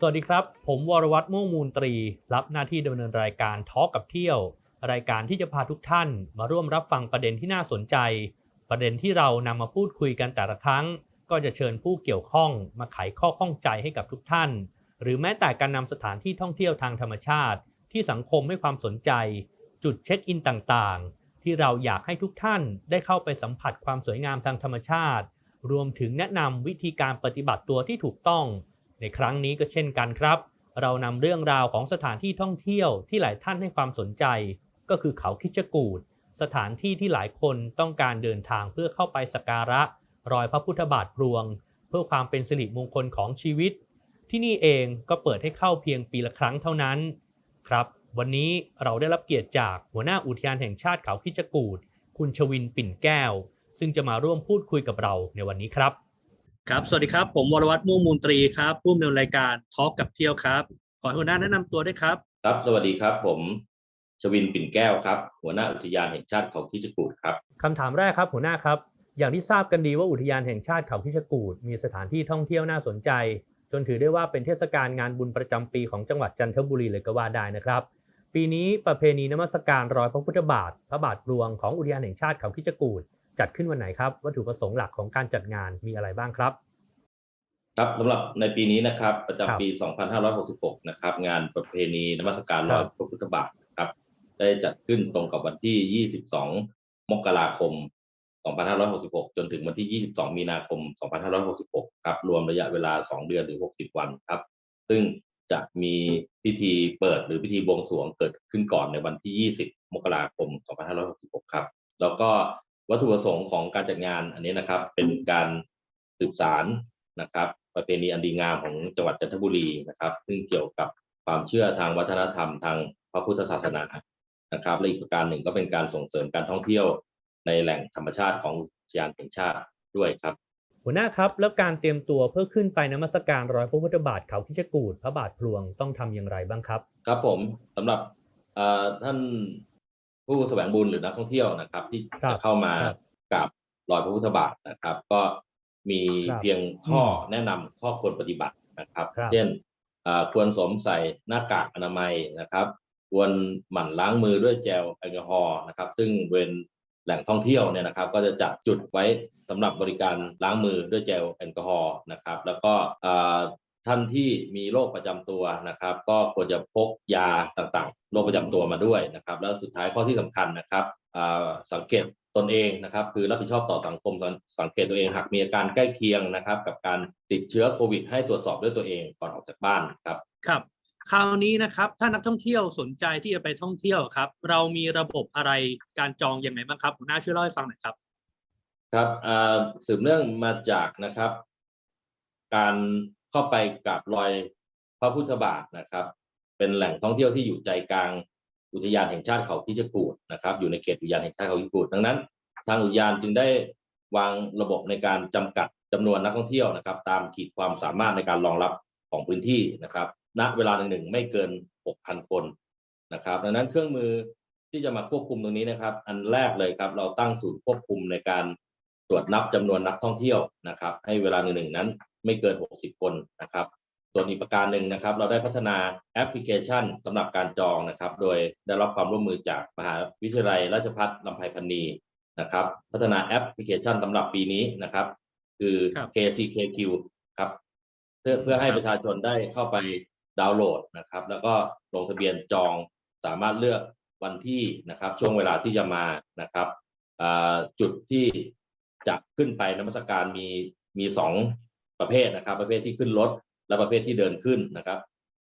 สวัสดีครับ ผมวรวัตรม่วงมูลตรี รับหน้าที่ดำเนินรายการทอกับเที่ยว รายการที่จะพาทุกท่าน มาร่วมรับฟังประเด็นที่น่าสนใจ ประเด็นที่เรานำมาพูดคุยกันแต่ละครั้ง ก็จะเชิญผู้เกี่ยวข้อง มาไขข้อข้องใจให้กับทุกท่าน หรือแม้แต่การนำสถานที่ท่องเที่ยวทางธรรมชาติ ที่สังคมให้ความสนใจ จุดเช็คอินต่างๆ ที่เราอยากให้ทุกท่านได้เข้าไปสัมผัสความสวยงามทางธรรมชาติ รวมถึงแนะนำวิธีการปฏิบัติตัวที่ถูกต้อง ในครั้งนี้ก็เช่นกันครับ เรานำเรื่องราวของสถานที่ท่องเที่ยวที่หลายท่านให้ความสนใจ ก็คือเขาคิดจกูดสถานที่ที่หลายคนต้องการเดินทางเพื่อเข้าไปสักการะ รอยพระพุทธบาทพลวง เพื่อความเป็นสิริมงคลของชีวิต ที่นี่เองก็เปิดให้เข้าเพียงปีละครั้งเท่านั้น ครับ วันนี้เราได้รับเกียรติจากหัวหน้าอุทยานแห่งชาติเขาคิดจกูดคุณชวินปิ่นแก้ว ซึ่งจะมาร่วมพูดคุยกับเราในวันนี้ครับ ครับ สวัสดีครับ ผมวรวัตรม่วงมูลตรีครับ ผู้ดำเนินรายการทอ l k กับเที่ยวครับ ขอให้หัวหน้าแนะนำตัวด้วยครับ ครับ สวัสดีครับ ผมชวินปิ่นแก้วครับ หัวหน้าอุทยานแห่งชาติเขาคิชกูดครับคำถามแรกครับหัวหน้าครับ อย่างที่ทราบกันดีว่าอุทยานแห่งชาติเขาคิชกูดมีสถานที่ท่องเที่ยวน่าสนใจ จนถือได้ว่าเป็นเทศกาลงานบุญประจำปีของจังหวัดจันทบุรีเลยก็ว่าได้นะครับ ปีนี้ประเพณีนมัสการรอยพระพุทธบาท พระบาทหลวงของอุทยานแห่งชาติเขาคิชกูด จัดขึ้นวันไหนครับ วัตถุประสงค์หลักของการจัดงานมีอะไรบ้างครับ ครับสำหรับในปีนี้นะครับ ประครับจำปี 2566 นะครับ งานประเพณีนมัสการรอยพระพุทธบาทนะครับ ได้จัดขึ้นตรงกับวันที่ 22 มกราคม 2566 จนถึงวันที่ 22 มีนาคม 2566 ครับ รวมระยะเวลา 2 เดือนหรือ 60 วันครับ ซึ่งจะมีพิธีเปิดหรือพิธีบวงสรวงเกิดขึ้นก่อนในวันที่ 20 มกราคม 2566 ครับ แล้วก็ วัตถุประสงค์ของการจัดงานอันนี้นะครับเป็นการสืบสารนะครับ ประเพณีอันดีงามของจังหวัดจันทบุรีนะครับ ซึ่งเกี่ยวกับความเชื่อทางวัฒนธรรมทางพระพุทธศาสนานะครับและอีกประการหนึ่งก็เป็นการส่งเสริมการท่องเที่ยวในแหล่งธรรมชาติของอุทยานแห่งชาติด้วยครับ หัวหน้าครับแล้วการเตรียมตัวเพื่อขึ้นไปนมัสการรอยพระพุทธบาทเขาคิชกูดพระบาทพลวงต้องทำอย่างไรบ้างครับ ครับผมสำหรับเอ่อท่าน ผู้แสวงบุญหรือนักท่องเที่ยวนะครับ ที่ครับจะเข้ามาครับกับรอยพระพุทธบาทนะครับ ก็มีครับเพียงข้ออมแนะนำข้อควรปฏิบัตินะครับครับเช่นเอ่อควรสวมใส่หน้ากากอนามัยนะครับ ควรหมั่นล้างมือด้วยเจลแอลกอฮอล์นะครับ ซึ่งเวนแหล่งท่องเที่ยวเนี่ยนะครับ ก็จะจัดจุดไว้สำหรับบริการล้างมือด้วยเจลแอลกอฮอล์นะครับ แล้วก็เอ่อ ท่านที่มีโรคประจำตัวนะครับ ก็ควรจะพกยาต่างๆโรคประจำตัวมาด้วยนะครับ แล้วสุดท้ายข้อที่สำคัญนะครับอ่าสังเกตตนเองนะครับ คือรับผิดชอบต่อสังคมสังสังเกตตัวเองหากมีอาการใกล้เคียงนะครับ กับการติดเชื้อโควิด ให้ตรวจสอบด้วยตัวเองก่อนออกจากบ้านครับครับคราวนี้นะครับถ้านักท่องเที่ยวสนใจที่จะไปท่องเที่ยวครับ เรามีระบบอะไรการจองยังไงบ้างครับหัวหน้าช่วยเล่าให้ฟังหน่อยครับ ครับอ่าสืบเนื่องมาจากนะครับ การ เข้าไปกราบรอยพระพุทธบาทนะครับ เป็นแหล่งท่องเที่ยวที่อยู่ใจกลางอุทยานแห่งชาติเขาคิชกูดนะครับ อยู่ในเขตอุทยานแห่งชาติเขาคิชกูดดังนั้น ทางอุทยานจึงได้วางระบบในการจำกัดจำนวนนักท่องเที่ยวนะครับ ตามขีดความสามารถในการรองรับของพื้นที่นะครับ ณเวลาหนึ่งๆไม่เกิน 6,000 คนนะครับ ดังนั้นเครื่องมือที่จะมาควบคุมตรงนี้นะครับ อันแรกเลยครับ เราตั้งศูนย์ควบคุมในการ ตรวจนับจำนวนนักท่องเที่ยวนะครับ ให้เวลาหนึ่งๆนั้นไม่เกิน 60 คนนะครับ ส่วนอีกประการหนึ่งนะครับ เราได้พัฒนาแอปพลิเคชันสำหรับการจองนะครับ โดยได้รับความร่วมมือจากมหาวิทยาลัยราชภัฏลำไพพันนีนะครับ พัฒนาแอปพลิเคชันสำหรับปีนี้นะครับ คือครับ KCKQ ครับเพื่อเพื่อให้ประชาชนได้เข้าไปดาวน์โหลดนะครับ แล้วก็ลงทะเบียนจองสามารถเลือกวันที่นะครับ ช่วงเวลาที่จะมานะครับอ่าจุดที่ จะขึ้นไปนมัสการมีมีสองประเภทนะครับ ประเภทที่ขึ้นรถและประเภทที่เดินขึ้นนะครับ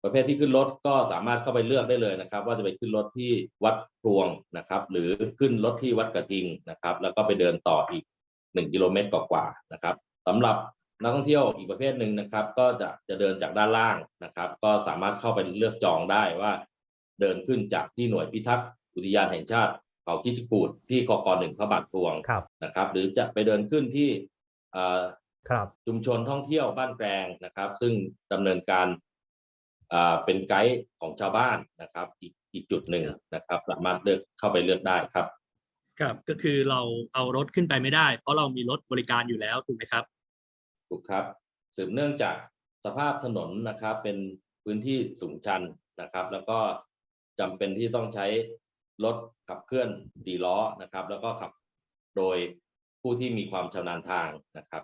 ประเภทที่ขึ้นรถก็สามารถเข้าไปเลือกได้เลยนะครับ ว่าจะไปขึ้นรถที่วัดพวงนะครับ หรือขึ้นรถที่วัดกระทิงนะครับ แล้วก็ไปเดินต่ออีกหนึ่งกิโลเมตรกว่าๆนะครับสำหรับนักท่องเที่ยวอีกประเภทหนึ่งนะครับ ก็จะจะเดินจากด้านล่างนะครับ ก็สามารถเข้าไปเลือกจองได้ว่า เดินขึ้นจากที่หน่วยพิทักษ์อุทยานแห่งชาติ เขาคิดจกูดที่กกหนึ่งพระบาทพลวงครับนะครับ หรือจะไปเดินขึ้นที่เอ่อครับชุมชนท่องเที่ยวบ้านแกรงนะครับ ซึ่งดำเนินการอ่าเป็นไกด์ของชาวบ้านนะครับ อีกอีกจุดหนึ่งนะครับ สามารถเลือกเข้าไปเลือกได้ครับ ครับก็คือเราเอารถขึ้นไปไม่ได้ เพราะเรามีรถบริการอยู่แล้วถูกไหมครับถูกครับสืบเนื่องจากสภาพถนนนะครับ เป็นพื้นที่สูงชันนะครับ แล้วก็จำเป็นที่ต้องใช้ รถขับเคลื่อนดีล้อนะครับ แล้วก็ขับโดยผู้ที่มีความชำนาญทางนะครับ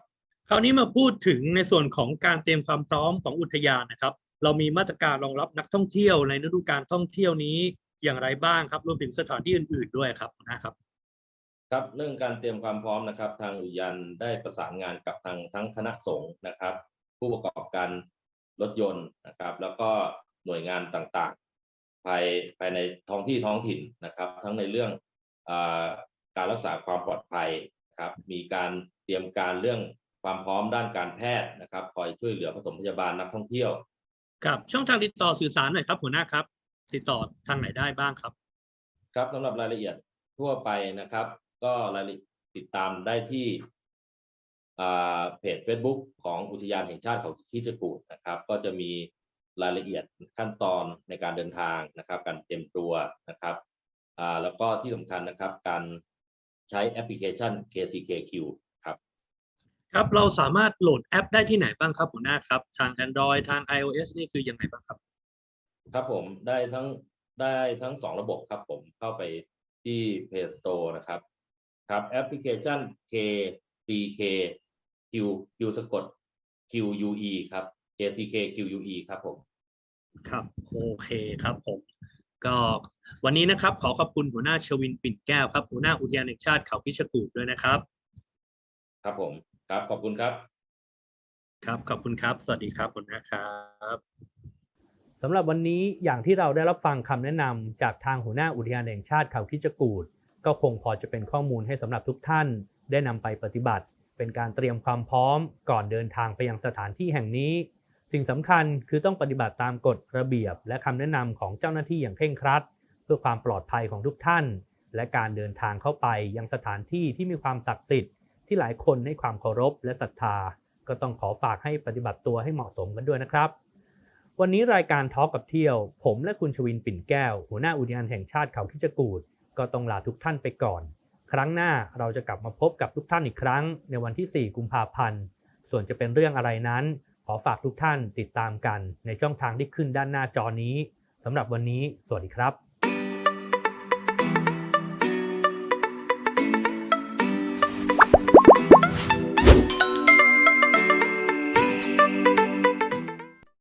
คราวนี้มาพูดถึงในส่วนของการเตรียมความพร้อมของอุทยานนะครับ เรามีมาตรการรองรับนักท่องเที่ยวในฤดูการท่องเที่ยวนี้อย่างไรบ้างครับรวมถึงสถานที่อื่น ๆด้วยครับนะครับ ครับเรื่องการเตรียมความพร้อมนะครับ ทางอุทยานได้ประสานงานกับทางทั้งคณะสงฆ์นะครับ ผู้ประกอบการรถยนต์นะครับ แล้วก็หน่วยงานต่างๆ ภายภายในท้องที่ท้องถิ่นนะครับ ทั้งในเรื่องอาการรักษาความปลอดภัยนะครับมีการเตรียมการเรื่องความพร้อมด้านการแพทย์นะครับคอยช่วยเหลือผสมพยาบาลนักท่องเที่ยวครับช่องทางติดต่อสื่อสารหน่อยครับหัวหน้าครับ ติดต่อทางไหนได้บ้างครับ ครับสำหรับรายละเอียดทั่วไปนะครับ ก็รายละเอียดติดตามได้ที่อ่าเพจ Facebook ของอุทยานแห่งชาติเขาคิจกูฏนะครับ ก็จะมีรายละเอียดขั้นตอนใน การเดินทางนะครับ การเตรียมตัวนะครับอ่าแล้วก็ที่สำคัญนะครับการใช้แอปพลิเคชัน KCKQ ครับ ครับเราสามารถโหลดแอปได้ที่ไหนบ้างครับหัวหน้าครับ ทาง Android ทาง iOS นี่คือยังไงบ้างครับ ครับผมได้ทั้งได้ทั้งสองระบบครับผมเข้าไปที่ Play Store นะครับครับแอปพลิเคชัน K C K Q Q สะกด Q U E ครับ K C K Q U E ครับผม ครับโอเคครับผมก็วันนี้นะครับขอขอบคุณหัวหน้าชวินปิ่นแก้วครับหัวหน้าอุทยานแห่งชาติเขาพิชกูดด้วยนะครับ ครับผมครับขอบคุณครับ ครับขอบคุณครับ สวัสดีครับหัวหน้าครับสำหรับวันนี้อย่างที่เราได้รับฟังคำแนะนำจากทางหัวหน้าอุทยานแห่งชาติเขาคิจกูดก็คงพอจะเป็นข้อมูลให้สำหรับทุกท่าน ได้นำไปปฏิบัติ เป็นการเตรียมความพร้อมก่อนเดินทางไปยังสถานที่แห่งนี้ สิ่งสำคัญคือต้องปฏิบัติตามกฎระเบียบ และคำแนะนำของเจ้าหน้าที่อย่างเคร่งครัด เพื่อความปลอดภัยของทุกท่าน และการเดินทางเข้าไปยังสถานที่ที่มีความศักดิ์สิทธิ์ที่หลายคนให้ความเคารพและศรัทธา ก็ต้องขอฝากให้ปฏิบัติตัวให้เหมาะสมกันด้วยนะครับ วันนี้รายการทอล์กกับเที่ยว ผมและคุณชวินปิ่นแก้ว หัวหน้าอุทยานแห่งชาติเขาคิจกูดก็ต้องลาทุกท่านไปก่อน ครั้งหน้าเราจะกลับมาพบกับทุกท่านอีกครั้ง ในวันที่ 4 กุมภาพันธ์ส่วนจะเป็นเรื่องอะไรนั้น อฝากทุกท่านติดตามกันในช่องทางที่ขึ้นด้านหน้าจอนี้สำหรับวันนี้ สวัสดีครับ